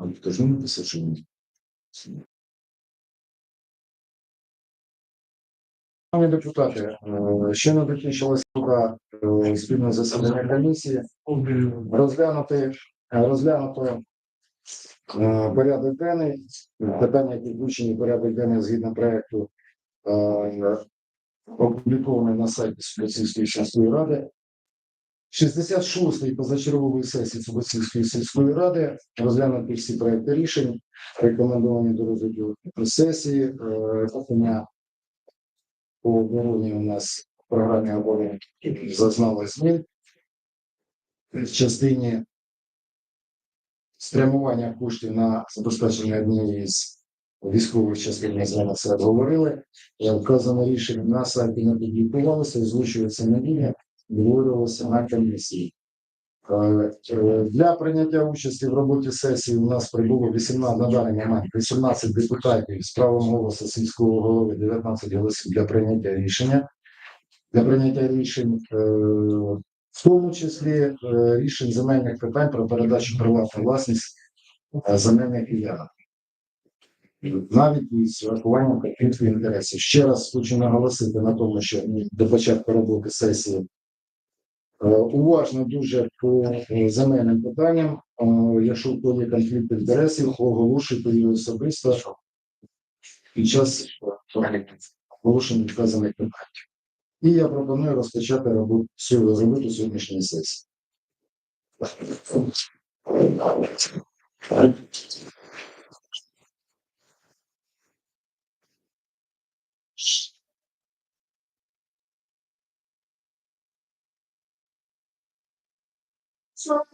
А не написав, що? Шановні депутати, ще не закінчилась робота е, спільне засідання комісії. Розглянути, е, розглянути е, порядок денний, питання, які включені порядок денний згідно проекту, е, опублікований на сайті Сільської сільської ради. 66-ї позачергової сесії Субоцівської сільської ради розглянути всі проекти рішень, рекомендовані до розгляду сесії. Е, Питання по обороні у нас в програмі оборони зазнали змін в частині спрямування коштів на забезпечення однієї з військових частин, ми з вами це говорили. Е, Вказане рішення на сайті не публікувалося, озвучується на лінії, обговорювалося на комісії. Е, е, Для прийняття участі в роботі сесії у нас прибуло 18 на даний момент 18 депутатів з правом голосу сільського голови, 19 голосів для прийняття рішення. Для прийняття рішень, е, в тому числі рішень земельних питань про передачу приватну власність земельних ділянок. Навіть із врахуванням конфлікту інтересів. Ще раз хочу наголосити на тому, що до початку роботи сесії Уважно дуже по е, земельним питанням. Е, Якщо в кого є конфлікт інтересів, оголошуйте її особисто під час е, оголошення вказаних питань. І я пропоную розпочати роботу роботу сьогоднішньої сесії. So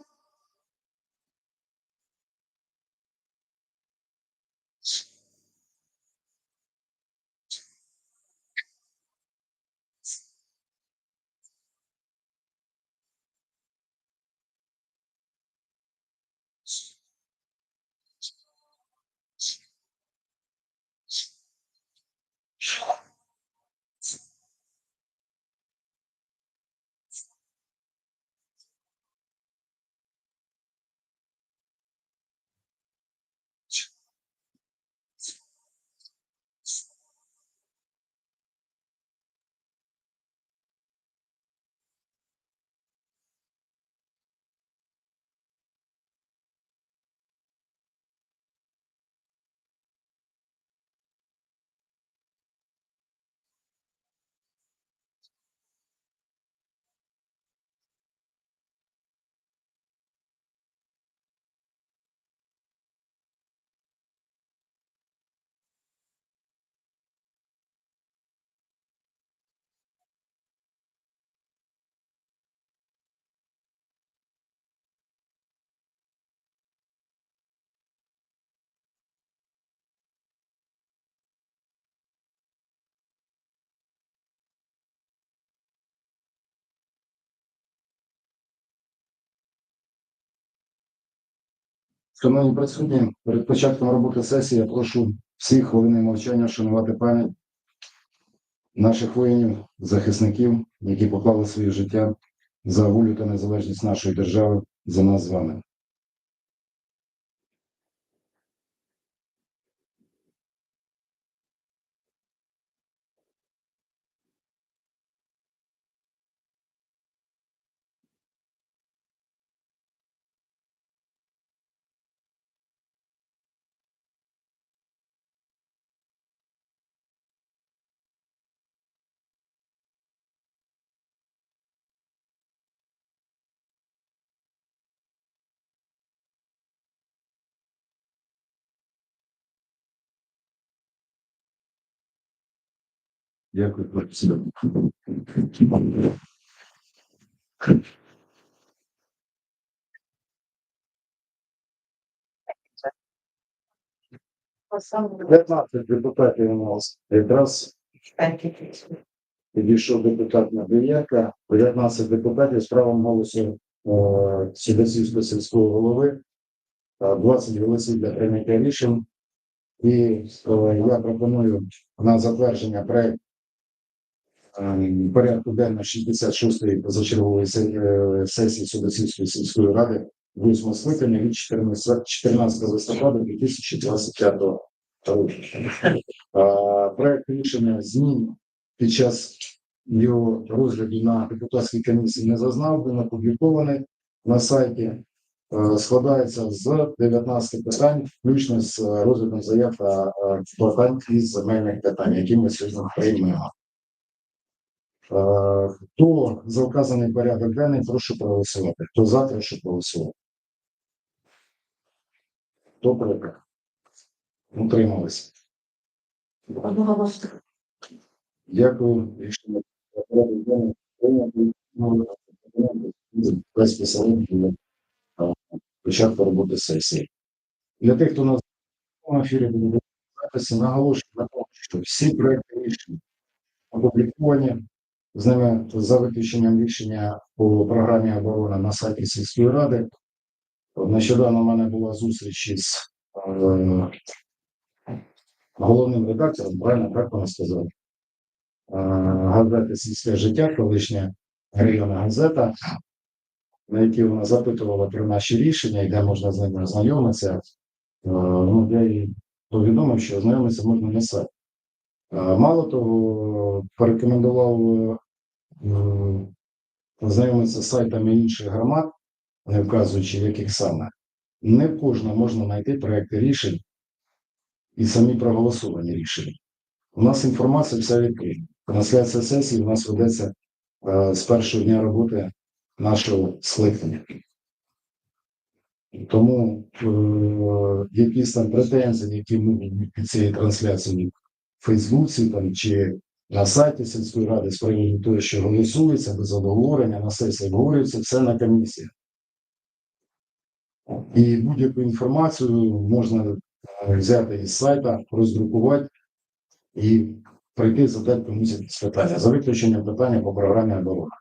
Шановні присутні, перед початком роботи сесії я прошу всіх хвилини мовчання вшанувати пам'ять наших воїнів, захисників, які поклали своє життя за волю та незалежність нашої держави, за нас з вами. Дякую, хлопці. 15 депутатів у нас якраз підійшов депутат Набієнка, 19 депутатів з правом голосу е, Сідосівського сільського голови, е, 20 голосів для прийняття рішень. І е, я пропоную на затвердження проект е, порядку денного 66-ї позачергової е, сесії Судосівської сільської ради 8 скликання від 14, 14 листопада 2025 року. Е, Проект рішення змін під час його розгляду на депутатській комісії не зазнав, він опублікований на сайті. Е, Складається з 19 питань, включно з е, розглядом заяв та е, питань із земельних питань, які ми сьогодні приймемо. Е, Хто за вказаний порядок денний, прошу проголосувати. Хто за, прошу проголосувати. Хто проти? Утрималися. Одноголосно. Дякую. Рішення порядок денний поселення е, початку роботи сесії. Для тих, хто на цьому ефірі буде записі, наголошую на тому, що всі проекти рішень опубліковані з ними за виключенням рішення по програмі оборони на сайті сільської ради. Нещодавно в мене була зустріч із е, головним редактором, правильно так вона сказав, е, газети Сільське життя, колишня районна газета, на якій вона запитувала про наші рішення і де можна з ними ознайомитися. Е, Ну, я їй повідомив, що ознайомитися можна на сайті. Е, Мало того, порекомендував е, з сайтами інших громад, не вказуючи, яких саме. Не в кожному можна знайти проекти рішень і самі проголосовані рішення. У нас інформація вся відкрита. Трансляція сесії у нас ведеться е, з першого дня роботи нашого скликання. Тому е, якісь там претензії, які бути під цією трансляцією в Фейсбуці там, чи на сайті сільської ради з приводу того, що голосується без обговорення, на сесії обговорюється, все на комісії. І будь-яку інформацію можна е, взяти із сайта, роздрукувати і прийти задати комусь якісь питання, за виключенням питання по програмі оборони.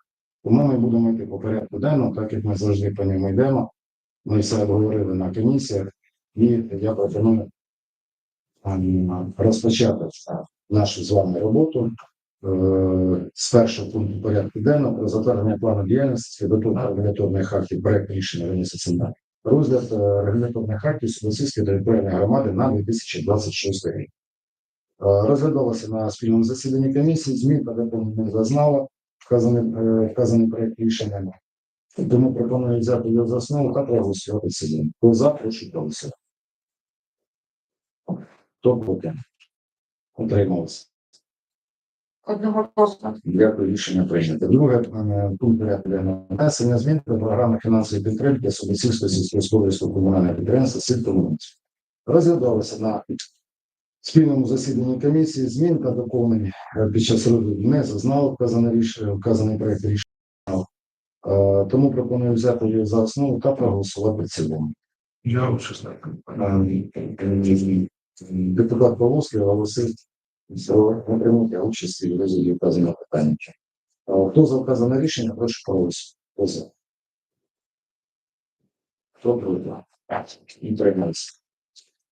Тому ми будемо йти по порядку денному, так як ми завжди по ньому йдемо. Ми все обговорили на комісіях, і я пропоную ем, розпочати е, нашу з вами роботу е, з першого пункту порядку денного про затвердження плану діяльності підготовка регуляторних актів проект рішення винесеться на розгляд е, регуляторних актів Субосійської територіальної громади на 2026 рік. Е, Розглядалося на спільному засіданні комісії, змін та доповнень не зазнало вказаний, вказаний проект рішення. Тому пропоную взяти його за основу та проголосувати сьогодні. Хто за, прошу голосувати. Хто проти? Утримався. Одноголосно. Дякую, рішення прийнято. Друге пункт порядку денного внесення змін до програми фінансової підтримки Собосівського сільськогосподарського комунального підприємства «Сільтомунець». Розглядалося на спільному засіданні комісії змін та доповнень е, під час розгляду не зазнало вказане рішення, вказаний проект рішення. Е, Тому пропоную взяти його за основу та проголосувати в цілому. Я. Е, Депутат Павловський оголосив про неприйняття участі в розгляді вказаного питання. Хто за вказане рішення, прошу проголосувати. Хто за? Хто проти? Утримався.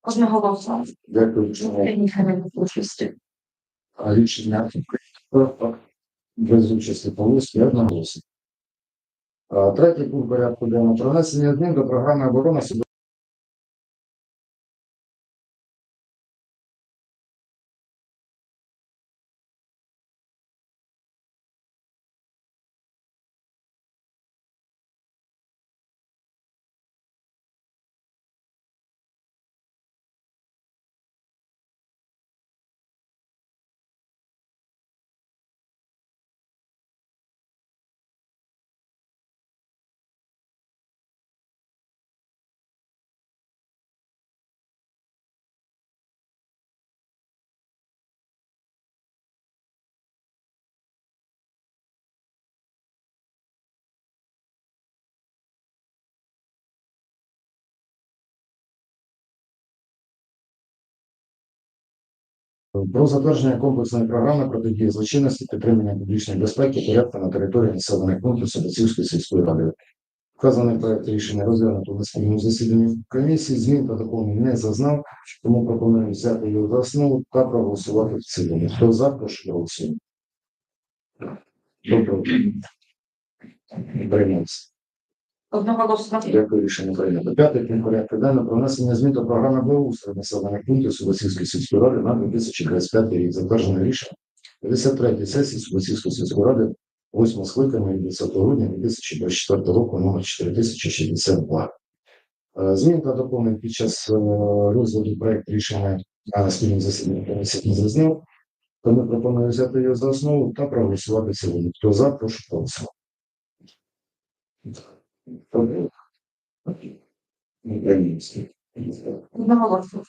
Одноголосно. Дякую. Рішення Прийняли участі. А рішення без участі Павловського одноголосно. Третій пункт порядку денного про внесення змін до програми оборони про затвердження комплексної програми протидії злочинності, підтримання публічної безпеки, порядку на території населених пунктів Садоцівської сільської ради. Вказаний проект рішення розглянуто на спільному засіданні комісії, змін та доповнень не зазнав, тому пропоную взяти його за основу та проголосувати в цілому. Хто за, прошу голосувати. Хто проти? Одноголосно. Дякую, рішення прийнято. П'ятий пункт порядку денного про внесення змін до програми благоустрою населених пунктів Субосівської сільської ради на 2025 рік. Затверджене рішення 53 сесії Субосівської сільської ради 8 скликання від 20 грудня 2024 року номер 4062. Е, Змін та доповнень під час е, розгляду проекту рішення на спільному засіданні комісії не зазнав. Тому пропоную взяти його за основу та проголосувати цілому. Хто за, прошу проголосувати. Одноголосно.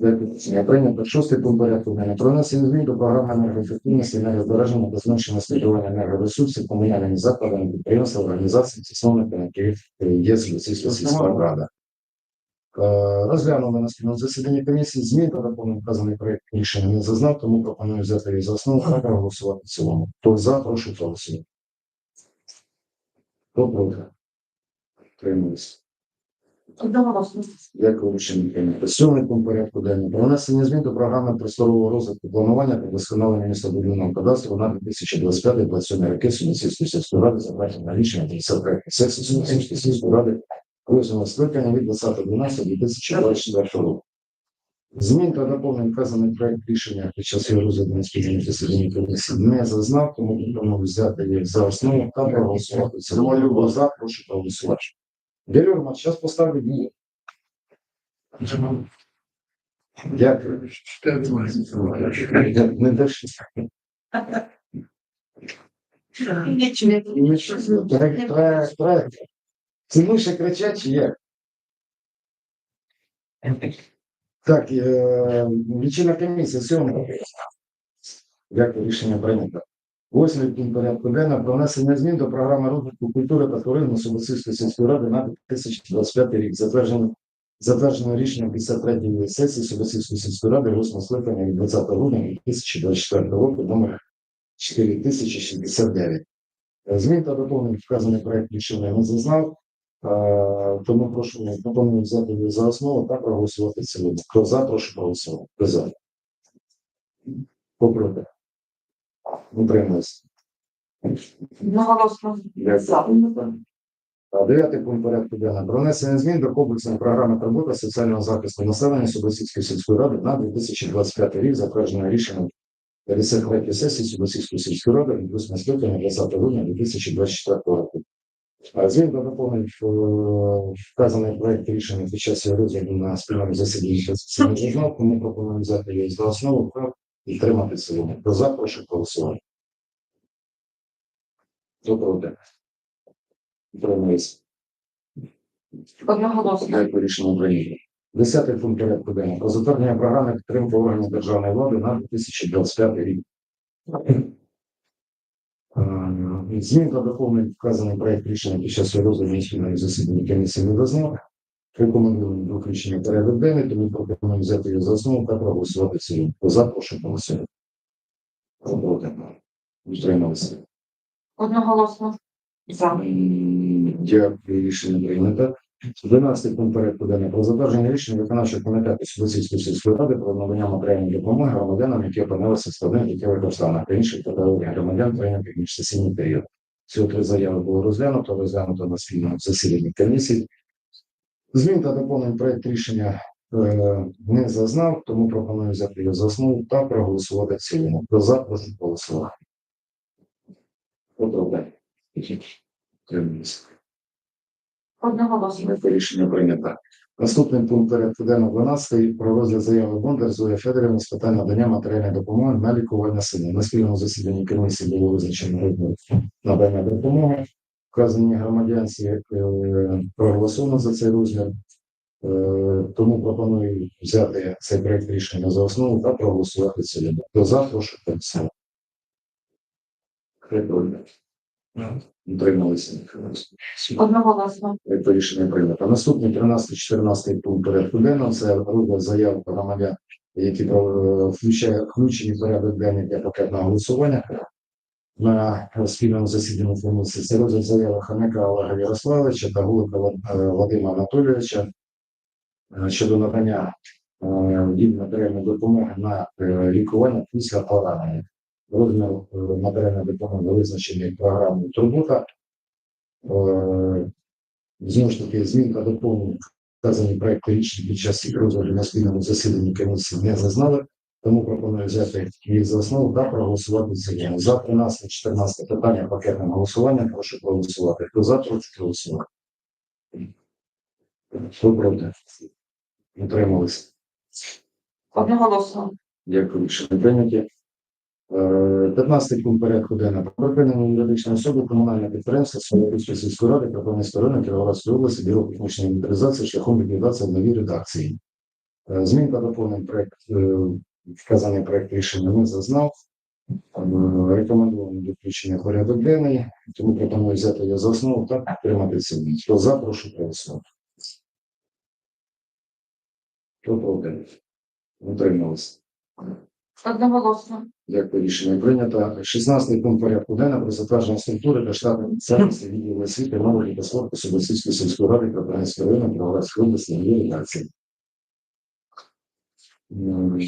Рішення прийнято. Шостий пункт порядку денного. Про внесення змін до програми енергоефективності, енергозбереження та зменшення споживання енергоресурсів комунальними закладами, підприємств, організацій, засновників, яких є сільська рада. Розглянули на спільному засіданні комісії змін та доповнень вказаний проект рішення не зазнав, тому пропоную взяти її за основу та проголосувати в цілому. Хто за, прошу проголосувати. Хто проти? Тримуюсь. Одноголосно. Дякую, рішення прийнято. Сьомий порядку денного. Про внесення змін до програми просторового розвитку планування та вдосконалення містобудівного кадастру на 2025-2027 роки Сумісівської сільської ради затвердження рішення 53 сесії Сумісівської сільської ради восьмого скликання від 20.12.2024 року. Змін та доповнень вказаний проект рішення під час його розгляду на спільному засіданні комісії не зазнав, тому пропоную взяти їх за основу та проголосувати. Цілому за, прошу проголосувати. Валерій, зараз поставлю дії. Дякую. Не дальше. Трек, трек. Кричать чи як? Так, е, лічильна комісія, сьома. Дякую, рішення. Восьмий пункт порядку денного про внесення змін до програми розвитку культури та туризму Субоцівської сільської ради на 2025 рік. Затверджено, затверджено рішенням 53-ї сесії Субоцівської сільської ради 8 скликання від 20 грудня 2024 року номер 4069. Е, Змін та доповнень вказаний проект рішення не зазнав. Е, Тому прошу пропоную взяти за основу та проголосувати цілому. Хто за, прошу проголосувати. Хто за? Попробуй. Одноголосно. Дев'ятий пункт порядку денного. Про внесення змін до комплексної програми роботи соціального захисту населення Субосівської сільської ради на 2025 рік, затверджене рішенням 53 сесії Субосівської сільської ради від 8 скликання 20 грудня 2024 року. Змін до доповнень е, вказаний проект рішення під час його розгляду на спільному засіданні не зазнав, тому пропоную взяти його за основу та підтримати цілому. Про за, прошу голосувати. Доброго дня. Одноголосно. Дякую, рішення прийнято. Десятий пункт порядку денного. Про затвердження програми підтримки органів державної влади на 2025 рік. Змін та доповнень вказаний проект рішення під час розгляду спільної засідання комісії не зазнав. Рекомендуємо до включення в порядок денний, тому пропоную взяти його за основу та проголосувати в цілому. Хто за, прошу голосувати. Проти. Утрималися. Одноголосно. За. Дякую, рішення прийнято. 12 пункт порядку денного про затвердження рішення виконавчого комітету Субосійської сільської ради про надання матеріальної допомоги громадянам, які опинилися в складних життєвих обставинах та інших категорій громадян прийнятих міжсесійний період. Всього три заяви було розглянуто, розглянуто на спільному засіданні комісії. Змін та доповнень проект рішення е, не зазнав, тому пропоную взяти його за основу та проголосувати в цілому. Хто за, прошу. Тримуюсь. Одноголосно. Рішення прийнято. Наступний пункт порядку денного 12 про розгляд заяви Бондар Зоя Федорівни з питань надання матеріальної допомоги на лікування сина. На спільному засіданні комісії було визначено надання допомоги. Вказані громадянці е, проголосовано за цей розгляд. Е, Тому пропоную взяти цей проект рішення за основу та проголосувати цілі. Хто за, прошу голосувати. Утрималися. Одноголосно. Це рішення прийнято. Наступний 13-14 пункт порядку денного це розгляд заяв громадян, які е, включає включені в порядок денний для пакетного голосування на спільному засіданні комісії. Це розгляд заяви Ханика Олега Ярославовича та Гулика е, Вадима Анатолійовича е, щодо надання їм матеріальної допомоги на лікування після поранення. Розмір е, матеріальної допомоги визначений програмою турбота. Е, Знову ж таки, змін та доповнень вказані проекти рішень під час їх розгляду на спільному засіданні комісії не зазнали, тому пропоную взяти їх за основу та проголосувати в цілому. За 13 14 питання пакетним голосуванням прошу проголосувати. Хто за, прошу проголосувати. Хто проти? Утрималися. Одноголосно. Дякую, рішення прийняті. Е, 15 пункт порядку денного. Про припинення юридичної особи комунальне підприємство Солодівської сільської ради Кропивницької району Кіровоградської області бюро технічної інвентаризації шляхом ліквідації в новій редакції. Е, Змін та доповнень проект е, вказаний проект рішення не зазнав. Е, Рекомендуємо включення порядок денний, тому пропоную взяти його за основу та підтримати цілий. Хто за, прошу проголосувати. Хто проти? Утрималися. Одноголосно. Дякую, рішення прийнято. 16 пункт порядку денного про затвердження структури та штатної сервісу відділу освіти молоді та спорту Собосільської сільської ради Кропивницької району Кіровоградської області нової редакції. М,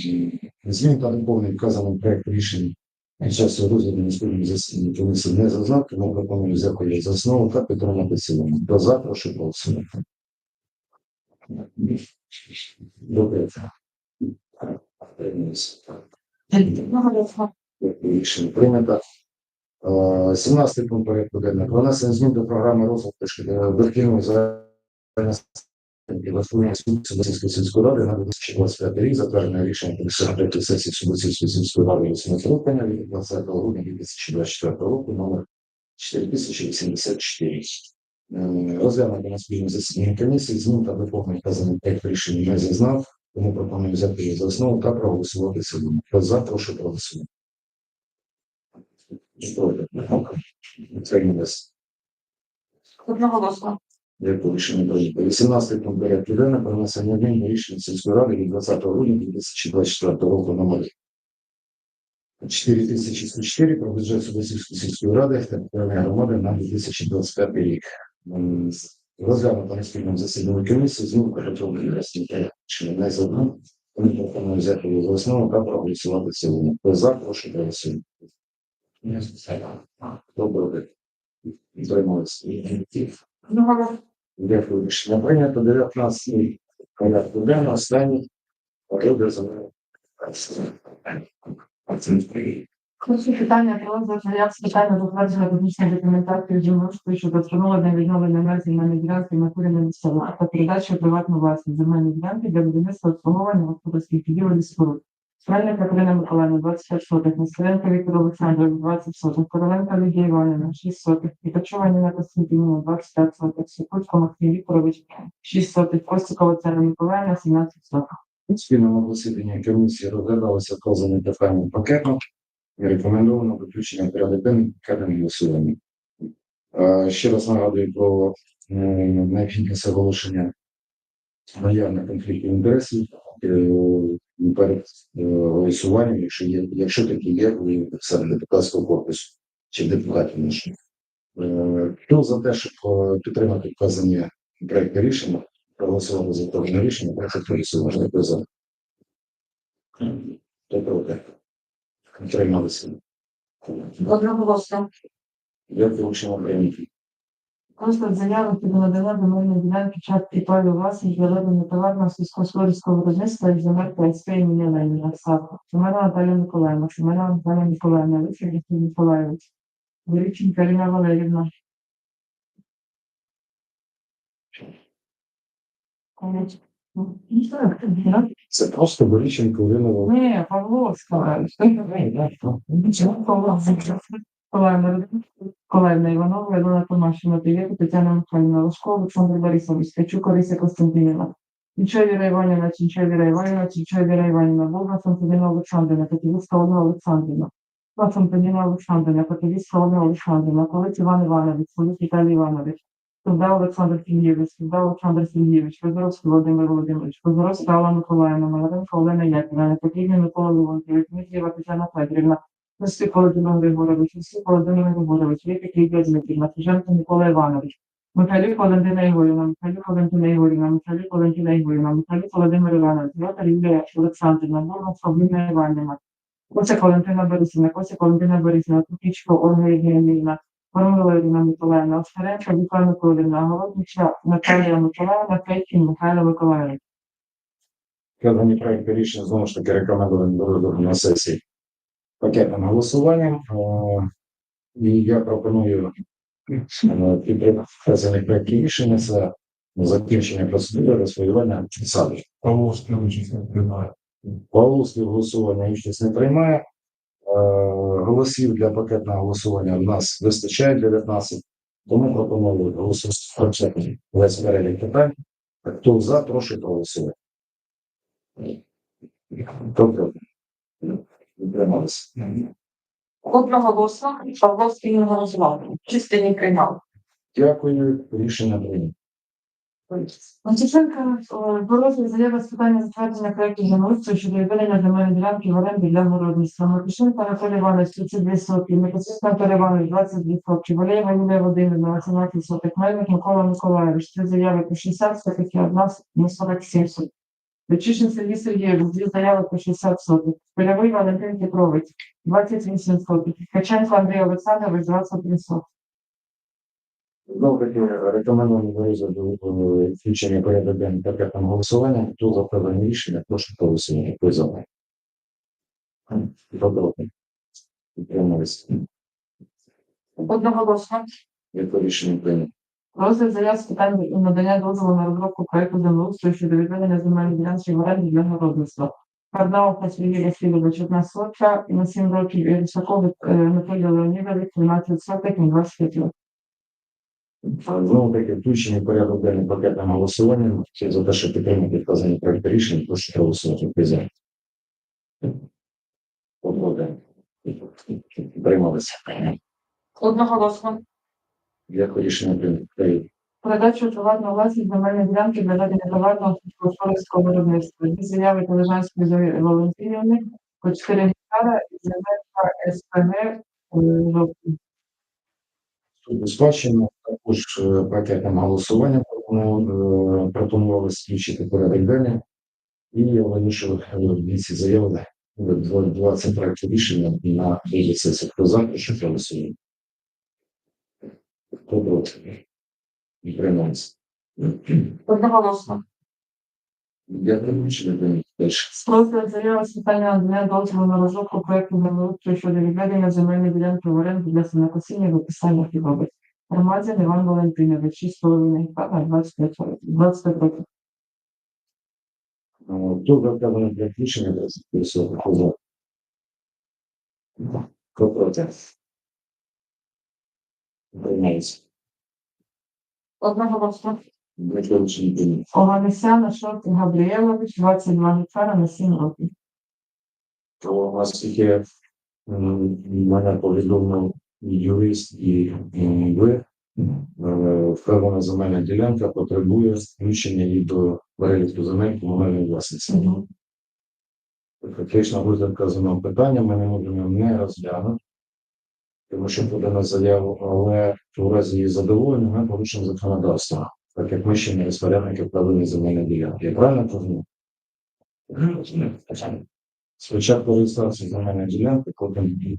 Змін та доповнень вказаний проект рішень під час розгляду на спільному засіданні комісії не зазнав, тому пропоную взяти за основу та підтримати цілому. До завтра, прошу проголосувати. Добре. Одноголосно. Рішення прийнято. Е, 17 пункт порядку денного. Внесення змін до програми розвитку загальної і влаштування Субоцівської сільської ради на 2025 рік, затверджене рішення 53 сесії Субоцівської сільської ради 8 липня від 20 грудня 2024 року номер 4084. Е, Розглянути на спільному засіданні комісії, змін та доповнень вказаний проект рішення не зазнав, тому пропоную взяти її за основу та проголосувати сьогодні. Хто за, прошу проголосувати. Одноголосно. Дякую, рішення прийнято. 18 пункт порядку денного про внесення змін до рішення сільської ради від 20 грудня 2024 року номер 4104 про бюджет Судосівської сільської ради та територіальної громади на 2025 рік. Розглянуто на спільному засіданні комісії, змін підготовлені рішення не зазнав. Тому пропоную взяти його за основу та проголосувати сьогодні. Хто за, прошу проголосувати. Добре. Утрималися. Одноголосно. Дякую, рішення прийнято. 19 порядку денного, останній порядок за Перше питання про заяв з питання затвердження технічної документації землеустрою щодо встановлення відновлення меж земельної ділянки на курені місцевого та передачі приватну власність земельної ділянки для будівництва обслуговування господарських будівель і споруд. Стрельник Катерина Миколаївна, 25 сотих, Нестеренко Віктор Олександрович, 20 сотих, Короленко Лідія Іванівна, 6 сотих, Пікачова Ніна Костянтинівна, 25 сотих, Сікутко Максим Вікторович, 6 сотих, Костікова Царя Миколаївна, 17 сотих. У спільному засіданні комісії розглядалося вказане питання пакетно і рекомендовано виключення порядок денний пакетом голосування. Ще раз нагадую про е, необхідність оголошення наявних конфліктів інтересів е, перед е, голосуванням, якщо є, якщо такі є у серед депутатського корпусу чи депутатів наших. Хто за те, щоб підтримати вказані проекти рішення, проголосували за кожне рішення, прошу проголосувати. Хто за? Хто проти? Утрималися. Одноголосно. Дякую, рішення прийнято. Розклад заяви щодо надання земельної ділянки частки паю для ведення товарного сільськогосподарського виробництва із земель ПСП імені Леніна САП. Семена Наталія Миколаївна, Семена Наталія Миколаївна, Висер Віктор Миколаївич, Горіченка Ірина Валерівна. Так. Це просто Боріченко Ірина Ні, Павловська. Миколаївна Іванова, Ілона Томашина, Пілєва, Тетяна Михайлівна Лошко, Олександр Борисович, Ткачук, Орися Костянтинівна. Віра Іванівна, Чінчой Віра Іванівна, Чінчой Віра Іванівна, Бога Сантоніна Олександрівна, Катівська Олена Олександрівна. Бога Сантоніна Олександрівна, Катівська Олена Олександрівна, Колець Іван Іванович, Солик Віталій Іванович. Туда Олександр Сергійович, Туда Олександр Сергійович, Федоровський Володимир Володимирович, Федоровська Алла Миколаївна, Маларенко Олена Яківна, Непотрібний Микола Леонтьович, Дмитрієва Тетяна Федорівна, Лисик Володимир Григорович, Лисик Володимир Григорович, Вітик Лідія Дмитрівна, Тиженко Микола Іванович, Михайлюк Валентина Ігорівна, Михайлюк Валентина Ігорівна, Михайлюк Валентина Ігорівна, Михайлюк Володимир Іванович, Злата Юлія Олександрівна, Бурмас Павліна Іванівна, Косик Валентина Борисівна, Косик Валентина Борисівна, Купічко Ольга Євгенівна, Формила Ірина Миколаївна, Овчаренко, Віка Миколаївна, Голоднича, Наталія Миколаївна, Петькін Михайло Миколаївич. Вказані проекти рішення знову ж таки рекомендовані до розгляду на сесії пакетним голосуванням. Е, І я пропоную е, підтримати вказані проекти рішення це закінчення процедури розподілення саду. Павловський участь не приймає. Павловський голосування участь не приймає. Е, Голосів для пакетного голосування в нас вистачає 19, тому пропоную голосувати весь перелік питань. Хто за, прошу проголосувати. Хто проти? Утрималися. Одноголосно Павловський не голосував. В частині приймав. Дякую, рішення прийнято. Матюшенка боротьби заява з питання затвердження проєкту землеустрою щодо відведення земельної ділянки в оренді для городництва. Матюшенко Анатолій Іванович 32 сотки, Микосівська Анатолій Іванович 22 сотки, Валерія Юлія Володимирівна 18 соток, Мельник Микола Миколаївич, три заяви по 60 соток і одна на 47 соток. Вечишин Сергій Сергійович, дві заяви по 60 соток. Польовий Валентин Петрович, 28 соток. Ткаченко Андрій Олександрович, 23 сотки. Знову таки рекомендуємо е, включення порядок денний пакетом голосування. Хто за вказані рішення, прошу за? Хто проти? Утрималися. Одноголосно. Яке рішення прийнято? Розгляд заяв з питань надання дозволу на розробку проекту землеустрою щодо відведення земельної ділянки в оренді для городництва. Карнауха Сергій Васильович, одна сотка, і на 7 років і Русаков Анатолій Леонідович, 12 соток, 25 років. Знову таки включення порядок денний пакетним голосуванням. Всі за те, що підтримати вказані проекти рішень, прошу проголосувати. За? Одноden. Приймалися. Одноголосно. Дякую, рішення прийнято. Передачу товарного власність земельної ділянки для ведення товарного сільськогосподарського виробництва. Дві заяви Тележанської Зої Валентинівни по 4 гектара і земелька СПГ жовтий. Також е, пакетним голосуванням пропону- е, пропонували включити порядок денний. І я вирішив дві ці заяви, е, два- 20 проектів рішення на другій сесії. Хто за, прошу проголосувати. Хто проти? І приймається. Одноголосно. Дякую, рішення прийнято. Далі. Розгляд заяви з питання надання дозволу на розробку проекту землеустрою щодо відведення земельної ділянки в оренду для сінокосіння і виписання хлібових. Громадян Іван Валентинович, 6,5 гектара, 25 років. 25 років. Е, Хто за вказане проект рішення, прошу проголосувати. Хто проти? Приймається. Рішення прийнято. Оганесяна Шорт Габріелович, 22 гектара на 7 років. То наскільки мене повідомив юрист і ви, е, вказана земельна ділянка потребує включення її до переліку земель комунальної власності. Фактично буде вказаного питання, ми не можемо не розглянути, тому що подано заяву, але в разі її задоволення ми порушимо законодавство, так як ми ще не розпорядники вкладені земельної ділянки. Я правильно розумію? Спочатку реєстрація земельної ділянки, потім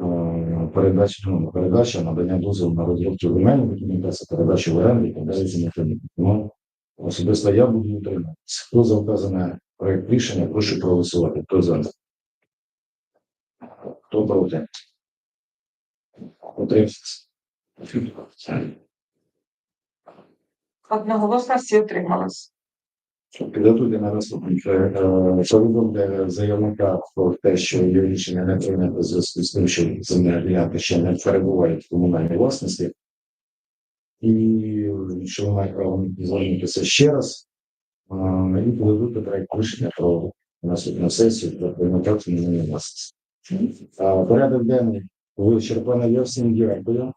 е, передача, ну, передача, надання дозволу на розробку земельної документації, передача в оренду і цим подібне. Тому особисто я буду утриматися. Хто за вказане проект рішення, прошу проголосувати. Хто за? Хто проти? Утримався. Одноголосно всі утримались. Підготуйте на наступний повідомлення заявника про те, що є рішення не прийнято зв'язку з тим, що земля ділянка ще не перебуває в комунальній власності. І що право звернутися ще раз, а, і підготуйте проект рішення про наступну сесію про прийняття комунальної власності. Порядок денний вичерпано. Я всім дякую.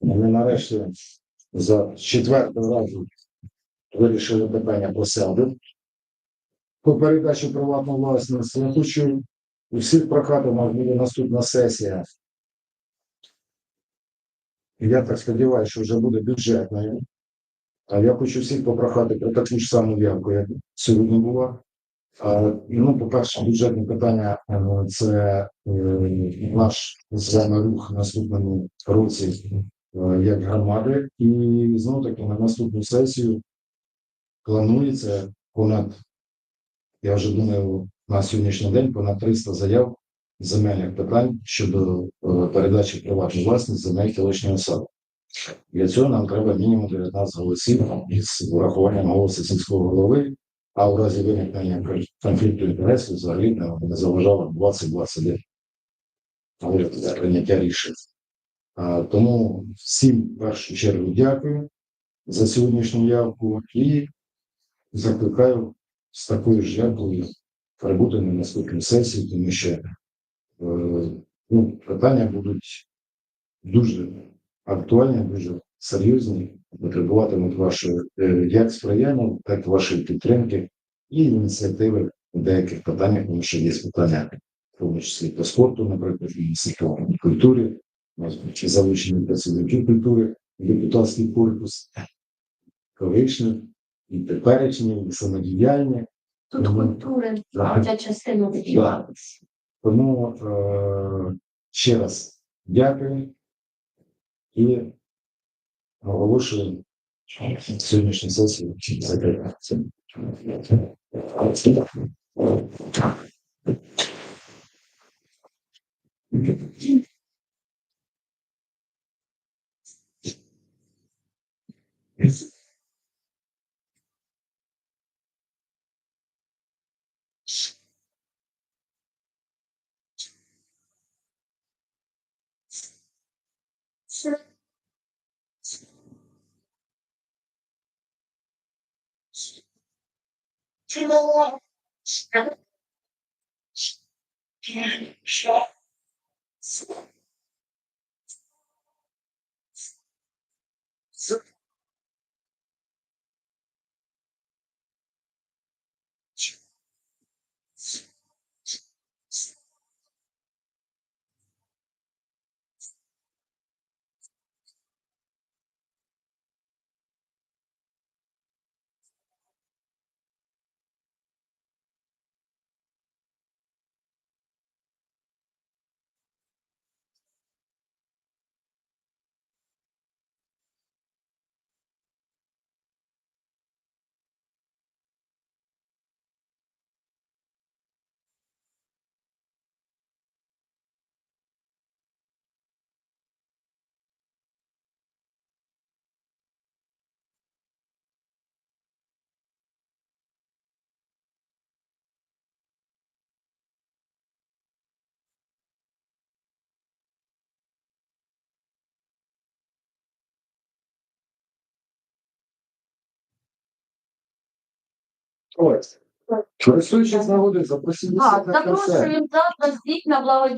Ми нарешті за четвертий разу вирішили питання посади по передачі приватної власності. Я хочу у нас буде наступна сесія. Я так сподіваюся, що вже буде бюджетною. А я хочу всіх попрохати про таку ж саму явку, як сьогодні була. Ну, по-перше, бюджетне питання е, це е, наш з рух в наступному році е, як громади. І знову таки на наступну сесію планується понад, я вже думаю, на сьогоднішній день понад 300 заяв земельних питань щодо е, передачі в приватну власність земель колишнього саду. Для цього нам треба мінімум 19 голосів із урахуванням голосу сільського голови, а у разі виникнення конфлікту інтересів взагалі не, заважало 20-21 Але для прийняття рішень. Тому всім в першу чергу дякую за сьогоднішню явку і закликаю з такою ж явкою прибути на наступну сесію, тому що е, ну, питання будуть дуже актуальні, дуже серйозні, потребуватимуть вашої е, як сприяння, так і вашої підтримки і ініціативи у деяких питаннях, тому що є питання, в тому числі по спорту, наприклад, і культурі, чи залучені працівників культури, депутатський корпус, колишні, і теперішні, і самодіяльні. Тут Мгм. культури, Так. ця частина такі. Да. Тому е, ще раз дякую і оголошую сьогоднішню сесію two and shot. Закритою. Користуючись нагоди, запросіть Так, запрошуємо завтра всіх на благодійність.